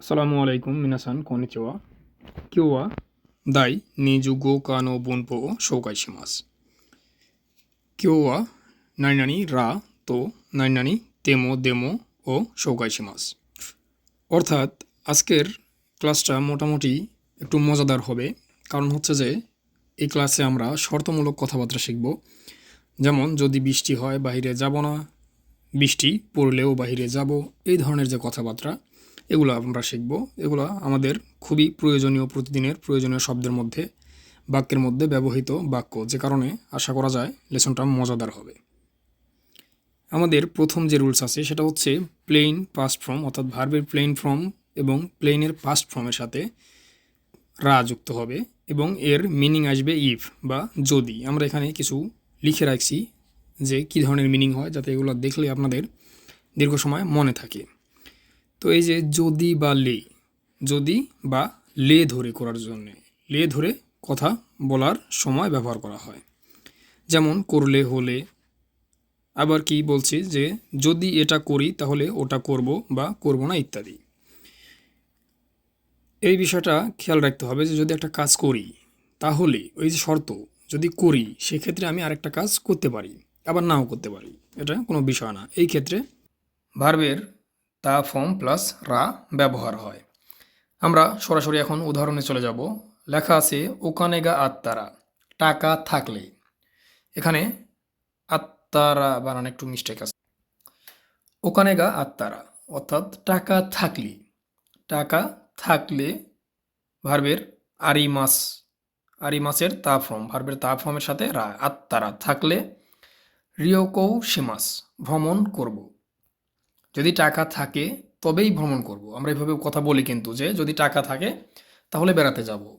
সালামু আলাইকুম মিনাসান কোনিচেওয়া কিওয়া দাই নিজু গো কানো বোনপো ও শৌকাই সীমাস কিওয়া নাইনানি রা তো নাইনানি তেমো দেমো ও শৌকাই সীমাস অর্থাৎ আজকের ক্লাসটা মোটামুটি একটু মজাদার হবে কারণ হচ্ছে যে এই ক্লাসে আমরা শর্তমূলক কথাবার্তা শিখব যেমন যদি বৃষ্টি হয় বাহিরে যাব না বৃষ্টি পড়লেও বাহিরে যাব এই ধরনের যে কথাবার্তা এগুলো আমরা শিখব। এগুলো আমাদের খুবই প্রয়োজনীয় প্রতিদিনের প্রয়োজনীয় শব্দের মধ্যে, বাক্যের মধ্যে ব্যবহৃত বাক্য। যে কারণে আশা করা যায় লেসনটা মজাদার হবে। আমাদের প্রথম যে রুলস আছে, সেটা হচ্ছে প্লেন পাস্ট ফর্ম অর্থাৎ ভার্বের প্লেন ফর্ম এবং প্লেনের পাস্ট ফর্মের সাথে রা যুক্ত হবে এবং এর মিনিং আসবে ইফ বা যদি। আমরা এখানে কিছু লিখে রাখছি যে কী ধরনের মিনিং হয়, যাতে এগুলো দেখলে আপনাদের দীর্ঘ সময় মনে থাকে। তো এই যে যদি বা লে, যদি বা লে ধরে করার জন্যে, লে ধরে কথা বলার সময় ব্যবহার করা হয়। যেমন করলে, হলে। আবার কি বলছি যে যদি এটা করি তাহলে ওটা করব বা করব না ইত্যাদি। এই বিষয়টা খেয়াল রাখতে হবে যে যদি একটা কাজ করি, তাহলে ওই যে শর্ত, যদি করি, সেক্ষেত্রে আমি আরেকটা কাজ করতে পারি, আবার নাও করতে পারি। এটা কোনো বিষয় না। এই ক্ষেত্রে ভার্বের তা ফর্ম প্লাস রা ব্যবহার হয়। আমরা সরাসরি এখন উদাহরণে চলে যাব। লেখা আছে ওকানেগা আত্মারা টাকা থাকলে এখানে আত্মারা বানানো একটু মিস্টেক আছে। ওকানেগা আত্মারা অর্থাৎ টাকা থাকলে টাকা থাকলে ভার্বের আরি মাস আরি মাসের তা ফর্ম, ভার্বের তা ফর্মের সাথে রা আত্মারা থাকলে রিওকৌ সীমাস ভ্রমণ করব। যদি টাকা থাকে, তবেই ভ্রমণ করব। আমরা এইভাবে কথা বলি কিন্তু যে, যদি টাকা থাকে, তাহলে বেড়াতে যাব।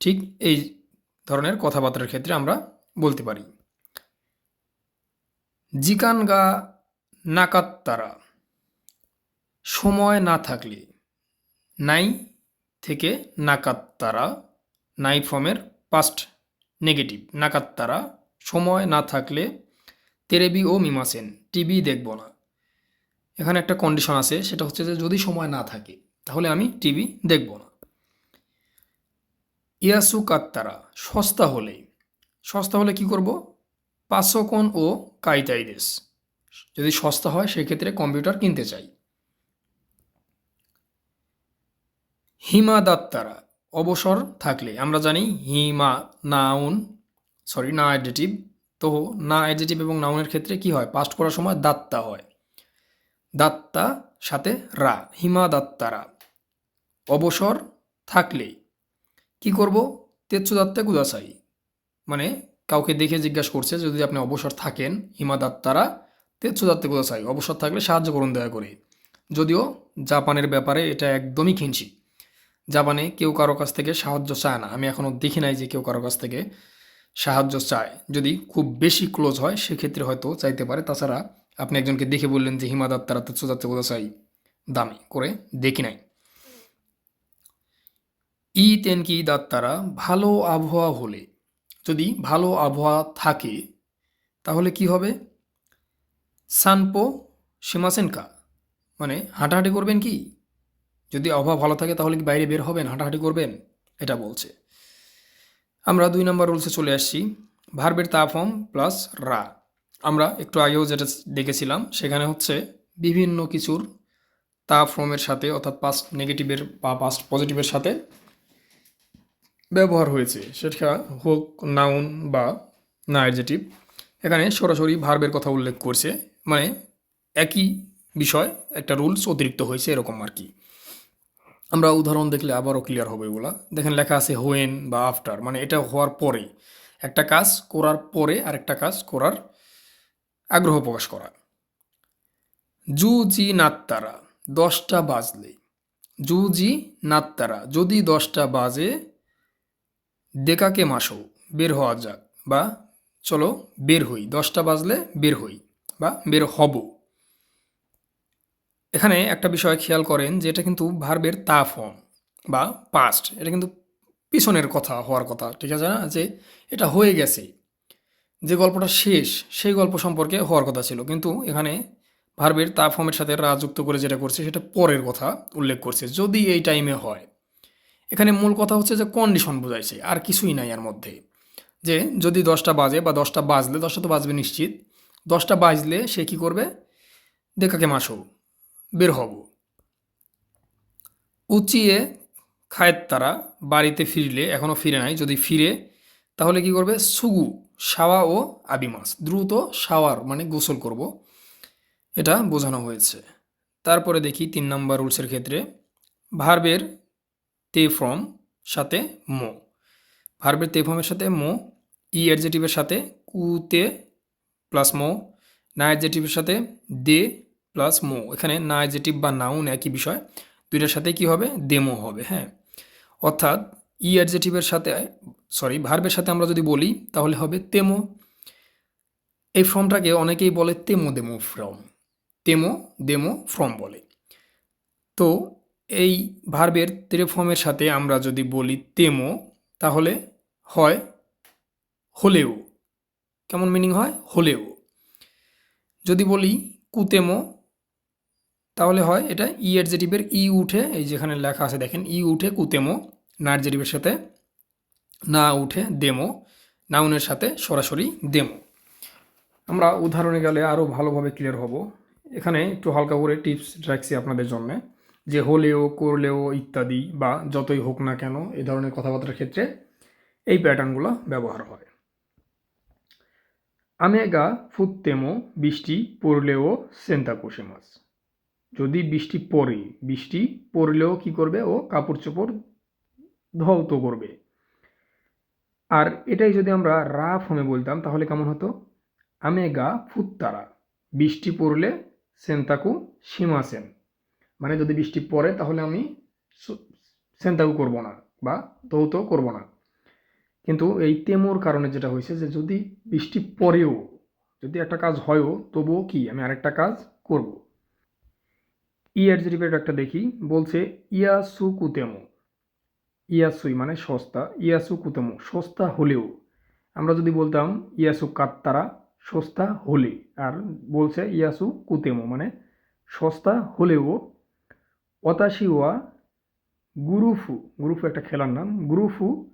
ঠিক এই ধরনের কথাবার্তার ক্ষেত্রে আমরা বলতে পারি। জিকান গা নাকাত্তারা। সময় না থাকলে। নাই থেকে নাকাত্তারা। নাই ফর্মের পাস্ট নেগেটিভ নাকাত্তারা, সময় না থাকলে তেরেবি ও মিমাসেন টিভি দেখব না। এখানে একটা কন্ডিশন আছে, সেটা হচ্ছে যে যদি সময় না থাকে, তাহলে আমি টিভি দেখব না। ইয়াসু কাত্তারা, সস্তা হলে সস্তা হলে কি করব? পাঁচশোকন ও কাইতাইদেস যদি সস্তা হয়, সেক্ষেত্রে কম্পিউটার কিনতে চাই। হিমা দাত্তারা অবসর থাকলে, আমরা জানি হিমা, নাউন সরি না অ্যাডজেটিভ তো না অ্যাডজেটিভ এবং নাউনের ক্ষেত্রে কি হয়? পাস্ট করার সময় দাত্তা হয়। দাত্তা, সাথে রা, হিমা দাত্তারা। অবসর থাকলে কি করব? তেৎসু দাত্তা কুদাসাই। মানে কাউকে দেখে জিজ্ঞাসা করছে, যদি আপনি অবসর থাকেন, হিমা দাত্তারা তেৎসু দাত্তে কুদাসাই। অবসর থাকলে সাহায্য করুন দয়া করে। যদিও জাপানের ব্যাপারে এটা একদমই ঘিনছি জাপানে কেউ কারও কাছ থেকে সাহায্য চায় না। আমি এখনও দেখি নাই যে কেউ কারও কাছ থেকে সাহায্য চায়। যদি খুব বেশি ক্লোজ হয়, সেক্ষেত্রে হয়তো চাইতে পারে। তাছাড়া আপনি একজনকে দেখে বললেন যে, হিমা দাত্তারা তো দাত্তে কুদাসাই দামি করে দেখি নাই। ই তেনকি দাত্তারা ভালো আবহাওয়া হলে, যদি ভালো আবহাওয়া থাকে, তাহলে কি হবে? সানপো সীমাসেনকা মানে হাঁটাহাঁটি করবেন কি? যদি আবহাওয়া ভালো থাকে, তাহলে কি বাইরে বের হবেন, হাঁটাহাঁটি করবেন? এটা বলছে। আমরা দুই নম্বর রুলসে চলে আসছি, ভার্বের তাফম প্লাস রা। আমরা একটু আগেও যেটা দেখেছিলাম, সেখানে হচ্ছে বিভিন্ন কিছুর তা ফর্মের সাথে, অর্থাৎ পাস্ট নেগেটিভের বা পাস্ট পজিটিভের সাথে ব্যবহার হয়েছে। সেটা হোক নাউন বা না এখানে সরাসরি ভার্বের কথা উল্লেখ করছে। মানে একই বিষয়, একটা রুলস অতিরিক্ত হয়েছে, এরকম আর কি। আমরা উদাহরণ দেখলে আবারও ক্লিয়ার হবে এগুলা। দেখেন লেখা আছে হোয়েন বা আফটার মানে এটা হওয়ার পরে। একটা কাজ করার পরে আর একটা কাজ করার আগ্রহ প্রকাশ করা। জু জি নাত্তারা, দশটা বাজলে। জু জি নাত্তারা, যদি দশটা বাজে দেকাকে মাসো, বের হওয়া যাক, বা চলো বের হই, দশটা বাজলে বের হই, বা বের হব। এখানে একটা বিষয় খেয়াল করেন যে এটা কিন্তু ভার্বের তা ফর্ম, বা পাস্ট এটা কিন্তু পিছনের কথা হওয়ার কথা, ঠিক আছে না? যে এটা হয়ে গেছে। যে গল্পটা শেষ, সেই গল্প সম্পর্কে হওয়ার কথা ছিল। কিন্তু এখানে ভার্বের তা ফর্মের সাথে রা যুক্ত করে যেটা করছে, সেটা পরের কথা উল্লেখ করছে, যদি এই টাইমে হয়। এখানে মূল কথা হচ্ছে যে কন্ডিশন বোঝাইছে, আর কিছুই নাই এর মধ্যে। যে যদি দশটা বাজে বা দশটা বাজলে, দশটা তো বাজবে নিশ্চিত, দশটা বাজলে সে কি করবে? দেখাকে মাসো, বের হব। উচিয়ে খায়ের তারা, বাড়িতে ফিরলে এখনও ফিরে নাই, যদি ফিরে, তাহলে কি করবে? সুগু শাওয়া ও আবিমাস দ্রুত শাওয়ার মানে গোসল করব। এটা বোঝানো হয়েছে। তারপরে দেখি তিন নম্বর রুলসের ক্ষেত্রে ভার্বের তে ফর্ম সাথে মো। ভার্বের তে ফর্মের সাথে মো, ই অ্যাডজেটিভের সাথে কুতে প্লাস মো, না অ্যাডজেটিভের সাথে দে প্লাস মো। এখানে না অ্যাডজেটিভ বা নাউন একই বিষয়। দুইটার সাথে কি হবে? দেমো হবে হ্যাঁ। অর্থাৎ ই অ্যাডজেটিভের সাথে সরি ভার্বের সাথে আমরা যদি বলি, তাহলে হবে তেমো। এই ফর্মটাকে অনেকেই বলে তেমো দেমো ফ্রম তেমো দেমো ফ্রম বলে। তো এই ভার্বের তেরে ফর্মের সাথে আমরা যদি বলি তেমো, তাহলে হয় হলেও। কেমন মিনিং হয়? হলেও। যদি বলি কুতেমো, তাহলে হয় এটা ই অ্যাডজেটিভের ই উঠে, এই যেখানে লেখা আছে দেখেন ই উঠে কুতেমো। না অ্যাডজেটিভের সাথে, না উঠে দেমো নাউনের সাথে সরাসরি দেমো আমরা উদাহরণে গেলে আরও ভালোভাবে ক্লিয়ার হব। এখানে একটু হালকা করে টিপস রাখছি আপনাদের জন্য। যে হলেও, করলেও ইত্যাদি বা যতই হোক না কেন এ ধরনের কথাবার্তার ক্ষেত্রে এই প্যাটার্নগুলো ব্যবহার হয়। আমেগা, ফুত্তেমো, বৃষ্টি পড়লেও সেন্তা কোষে মাছ। যদি বৃষ্টি পড়ে, বৃষ্টি পড়লেও কি করবে ও কাপড় চোপড় ধৌত করবে। আর এটাই যদি আমরা রা ফর্মে বলতাম, তাহলে কেমন হতো? আমেগা ফুত্তারা। বৃষ্টি পড়লে সেন্তাকু সীমাসেন মানে যদি বৃষ্টি পড়ে, তাহলে আমি সেন্তাকু করব না বা ধৌত করব না। কিন্তু এই তেমোর কারণে যেটা হয়েছে যে, যদি বৃষ্টি পড়েও, যদি একটা কাজ হয়ও, তবুও কি আমি আরেকটা কাজ করব? ই অ্যাডজেটিভের একটা দেখি, বলছে ইয়াসু কুতেমো ইয়াসুই মানে সস্তা। ইয়াসু কুতেমো, সস্তা হলেও। আমরা যদি বলতাম ইয়াসু কাত্তারা, সস্তা হলে। আর বলছে ইয়াসু কুতেমো মানে সস্তা হলেও। অতাশি ওয়া গুরুফু গুরুফু একটা খেলার নাম। গুরুফু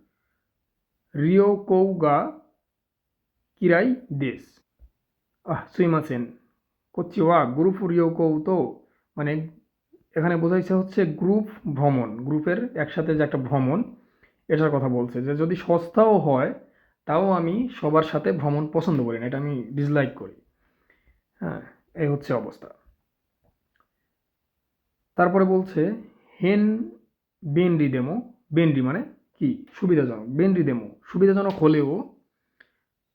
রিওকৌগা কিরাই দেশ। আহ সুইমাসেন করছি ওয়া গ্রুপ রিওকৌ তো মানে এখানে বোঝাইছে হচ্ছে গ্রুপ ভ্রমণ, গ্রুপের একসাথে যে একটা ভ্রমণ, এটার কথা বলছে যে যদি সস্তাও হয়, তাও আমি সবার সাথে ভ্রমণ পছন্দ করি না, এটা আমি ডিসলাইক করি। হ্যাঁ এই হচ্ছে অবস্থা। তারপরে বলছে, হেন বেনরি দেমো বেনরি মানে কি? সুবিধাজনক, বেনরি দেমো সুবিধাজনক হলেও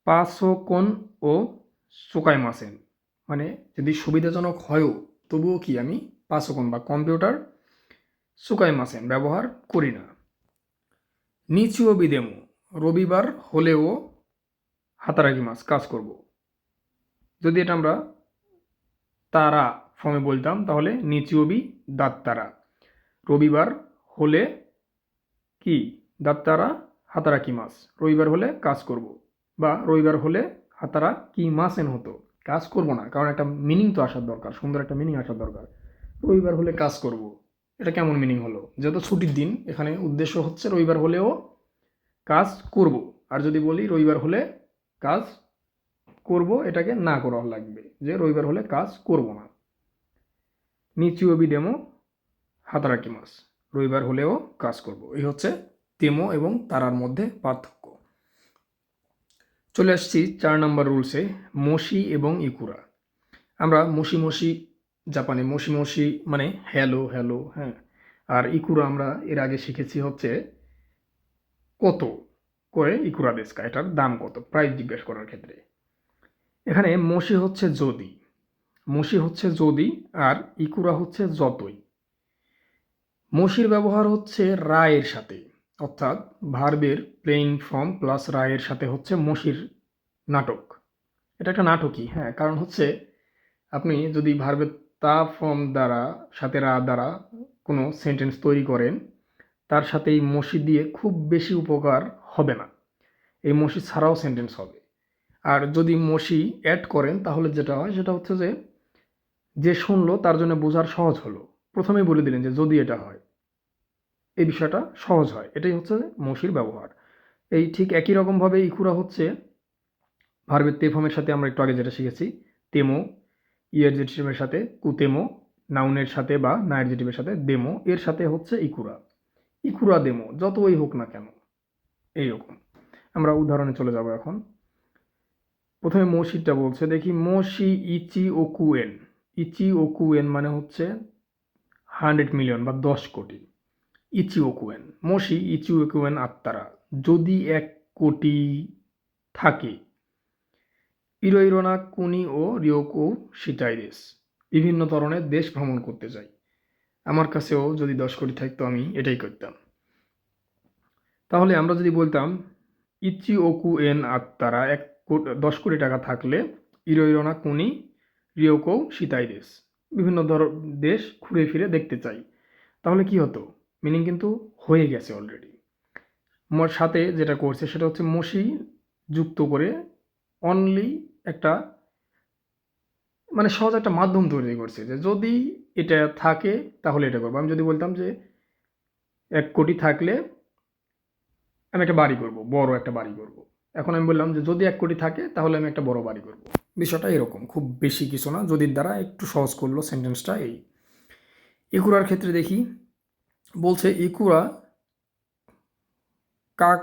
পাঁচশোকন ও সোকাই মাসেন মানে যদি সুবিধাজনক হয়ও, তবুও কি আমি পাঁচশোকন বা কম্পিউটার সুকাই মাসেন, ব্যবহার করি না। নিচুও বিদেমো, রবিবার হলেও হাতারাগি মাস কাজ করব। যদি এটা আমরা তারা ফর্মে বলতাম, তাহলে নিচিওবি দাত্তারা। রবিবার হলে কি? দাত্তারা হাতারা কি মাস। রবিবার হলে কাজ করব বা রবিবার হলে হাতারা কি মাসেন হতো। কাজ করব না, কারণ একটা মিনিং তো আসার দরকার, সুন্দর একটা মিনিং আসার দরকার। রবিবার হলে কাজ করব। এটা কেমন মিনিং হলো? যেহেতু ছুটির দিন, এখানে উদ্দেশ্য হচ্ছে রবিবার হলেও কাজ করব। আর যদি বলি রবিবার হলে কাজ করব, এটাকে না করা লাগবে, যে রবিবার হলে কাজ করব না। নিচিও বিদেমো হাতারাকি মাস রবিবার হলেও কাজ করব। এই হচ্ছে তেমো এবং তারার মধ্যে পার্থক্য। চলে আসছি চার নম্বর রুলসে মসি এবং ইকুরা। আমরা মসি মসি জাপানে মসি মশি মানে হ্যালো হ্যালো হ্যাঁ। আর ইকুরা আমরা এর আগে শিখেছি হচ্ছে কত করে ইকুরা দেশকা, এটার দাম কত প্রাইস জিজ্ঞেস করার ক্ষেত্রে। এখানে মসি হচ্ছে যদি মসি হচ্ছে যদি আর ইকুরা হচ্ছে যতই। মসির ব্যবহার হচ্ছে রায়ের সাথে, অর্থাৎ ভার্বের প্লেইন ফর্ম প্লাস রায়ের সাথে হচ্ছে মসির নাটক। এটা একটা নাটকই হ্যাঁ কারণ হচ্ছে আপনি যদি ভার্বের তা ফর্ম দ্বারা, সাথে রা দ্বারা কোনো সেন্টেন্স তৈরি করেন, তার সাথে এই মসি দিয়ে খুব বেশি উপকার হবে না। এই মসি ছাড়াও সেন্টেন্স হবে। আর যদি মসি অ্যাড করেন, তাহলে যেটা হয়, সেটা হচ্ছে যে যে শুনলো, তার জন্য বোঝার সহজ হলো। প্রথমেই বলে দিলেন যে, যদি এটা হয়, এই বিষয়টা সহজ হয়। এটাই হচ্ছে মসির ব্যবহার। এই ঠিক একই রকমভাবে ইকুরা হচ্ছে, ভার্বের তে ফর্মের সাথে আমরা একটু আগে যেটা শিখেছি, তেমো ইয়ের জেটিভের সাথে কুতেমো নাউনের সাথে বা নায়ের সাথে দেমো এর সাথে হচ্ছে ইকুরা ইকুরা দেমো যতই হোক না কেন, এইরকম। আমরা উদাহরণে চলে যাব এখন। প্রথমে মসিটা বলছে, দেখি মসি ইচি ও কুয়েন ইচি ও কুয়েন মানে হচ্ছে হান্ড্রেড মিলিয়ন বা দশ কোটি। ইচি ও কুয়েন মসি ইচি ও কুয়েন আত্মারা। যদি এক কোটি থাকে ইরোইরোনা, কুনি ও রিওকো সিটাইরেস বিভিন্ন ধরনের দেশ ভ্রমণ করতে যাই। আমার কাছেও যদি দশ কোটি থাকতো, আমি এটাই করতাম। তাহলে আমরা যদি বলতাম ইচি ওকু এন আত্মারা এক দশ কোটি টাকা থাকলে ইরোইরোনা, কুনি, রিওকো সিতাইরেস বিভিন্ন ধর, দেশ ঘুরে ফিরে দেখতে চাই। তাহলে কি হতো? মিনিং কিন্তু হয়ে গেছে অলরেডি সাথে যেটা করছে, সেটা হচ্ছে মসি যুক্ত করে অনলি একটা মানে সহজ একটা মাধ্যম তৈরি করছে যে যদি এটা থাকে তাহলে এটা করব। আমি যদি বলতাম যে এক কোটি থাকলে আমি একটা বাড়ি করব, বড় একটা বাড়ি করব। এখন আমি বললাম যে যদি এক কোটি থাকে তাহলে আমি একটা বড় বাড়ি করব। বিষয়টা এরকম, খুব বেশি কিছু না। যদির দ্বারা একটু সহজ করল সেন্টেন্সটা এই। ইকুরার ক্ষেত্রে দেখি, বলছে ইকুরা কাক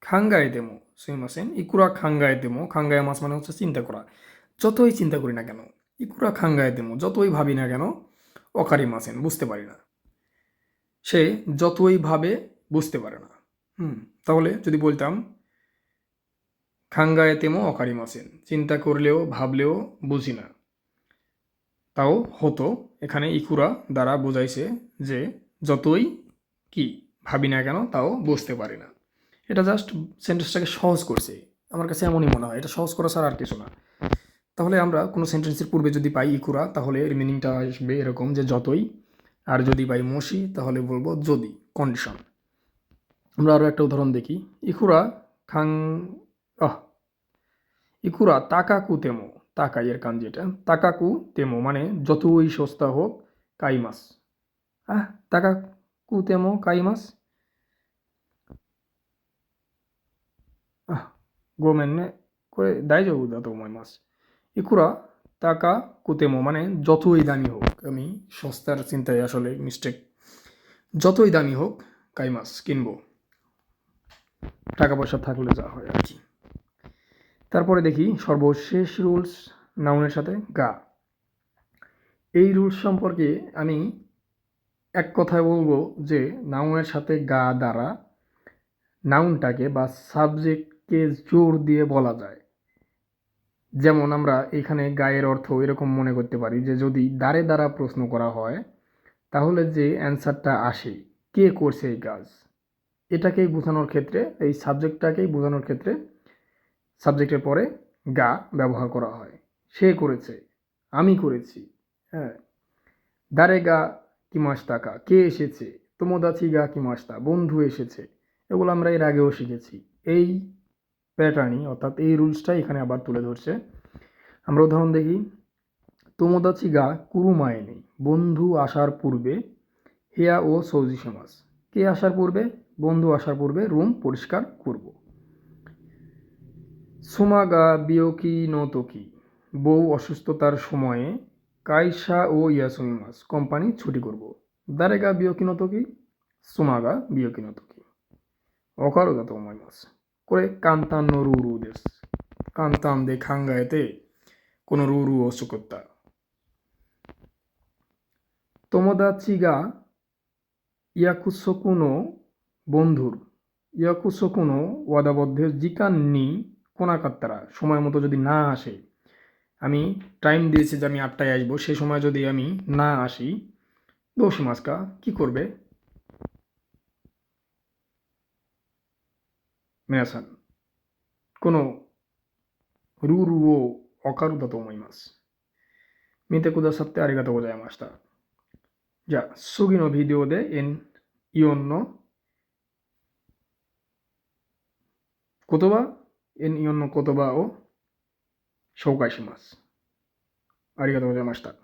খাঙ্গায় দেমো সুইমাসেন, ইকুরা খাঙ্গায় দেমো, খাঙ্গায় মাস মানে হচ্ছে চিন্তা করা। যতই চিন্তা করি না কেন, ইকুরা খাঙ্গায় দেমো, যতই ভাবি না কেন, অকারি মাসেন বুঝতে পারি না। সে যতই ভাবে, বুঝতে পারে না। হুম, তাহলে যদি বলতাম, খাঙ্গায় তেমো, অকারি মাসেন চিন্তা করলেও, ভাবলেও বুঝি না। তাও হতো, এখানে ইকুরা দ্বারা বোঝাইছে যে, যতই কি ভাবি না কেন, তাও বুঝতে পারি না। এটা জাস্ট সেন্টেন্সটাকে সহজ করছে। আমার কাছে এমনই মনে হয়। এটা সহজ করা ছাড়া আর কিছু না। তাহলে আমরা কোনো সেন্টেন্সের পূর্বে যদি পাই ইকুরা, তাহলে মিনিংটা আসবে এরকম যে যতই, আর যদি পাই মসি, তাহলে বলব যদি কন্ডিশন আমরা আরও একটা উদাহরণ দেখি। ইকুরা খাং, আহ, ইকুরা তাকাকু তেমো, তাকাই এর কান যেটা, তাকাকু তেমো মানে যতই সস্তা হোক, কাইমাস। আহ, তাকাকু তেমো, কাইমাস আহ গোমেন করে দায় যাব দা তো মাস ইকুরা, টাকা কুতেমো মানে যতই দামি হোক, আমি সস্তার চিন্তায় আসলে মিস্টেক যতই দামি হোক কাইমাস কিনবো। টাকা পয়সা থাকলে যা হয় আর কি। তারপরে দেখি সর্বশেষ রুলস নাউনের সাথে গা। এই রুলস সম্পর্কে আমি এক কথায় বলব যে, নাউনের সাথে গা দ্বারা নাউনটাকে বা সাবজেক্টকে জোর দিয়ে বলা যায়। যেমন আমরা এখানে গায়ের অর্থ এরকম মনে করতে পারি যে, যদি দ্বারে দ্বারা প্রশ্ন করা হয়, তাহলে যে অ্যান্সারটা আসে, কে করছে এই কাজ? এটাকেই বোঝানোর ক্ষেত্রে, এই সাবজেক্টটাকেই বোঝানোর ক্ষেত্রে, সাবজেক্টের পরে গা ব্যবহার করা হয়। সে করেছে, আমি করেছি হ্যাঁ। দারে গা কি মাস টাকা কে এসেছে? তোমোদাচি গা কি মাসতা? বন্ধু এসেছে। এগুলো আমরা এর আগেও শিখেছি। এই প্যাটার্নই অর্থাৎ এই রুলসটাই এখানে আবার তুলে ধরছে। আমরা উদাহরণ দেখি। তোমোদাচি গা কুরুমায় নেই বন্ধু আসার পূর্বে হেয়া ও সৌজি সমাজ কে আসার পূর্বে? বন্ধু আসার পূর্বে রুম পরিষ্কার করব। সুমাগা বিয়কি নতকি, বউ অসুস্থতার সময়ে কাইসা ও ইয়াসুমি মাস, কোম্পানি ছুটি করব। দারেগা করে কান্তান রু রু দেশ কান্তান দে খাঙ্গায়েতে কোনো রু রু ও সুকত্তা তোমোদাচি গা ইয়াকুসোকুনো বন্ধুর ইয়াকুসোকুনো ওয়াদাবদ্ধের জিকান নি কোনাকাত্তারা সময় মতো যদি না আসে আমি টাইম দিয়েছি যে আমি আটটায় আসব সেই সময় যদি আমি না আসি দোষী মাসকা কি করবে 皆さん、このルールをわかるだと思います。見てくださってありがとうございました。じゃあ、次のビデオでイオンの言葉、N4 の言葉を紹介します。ありがとうございました。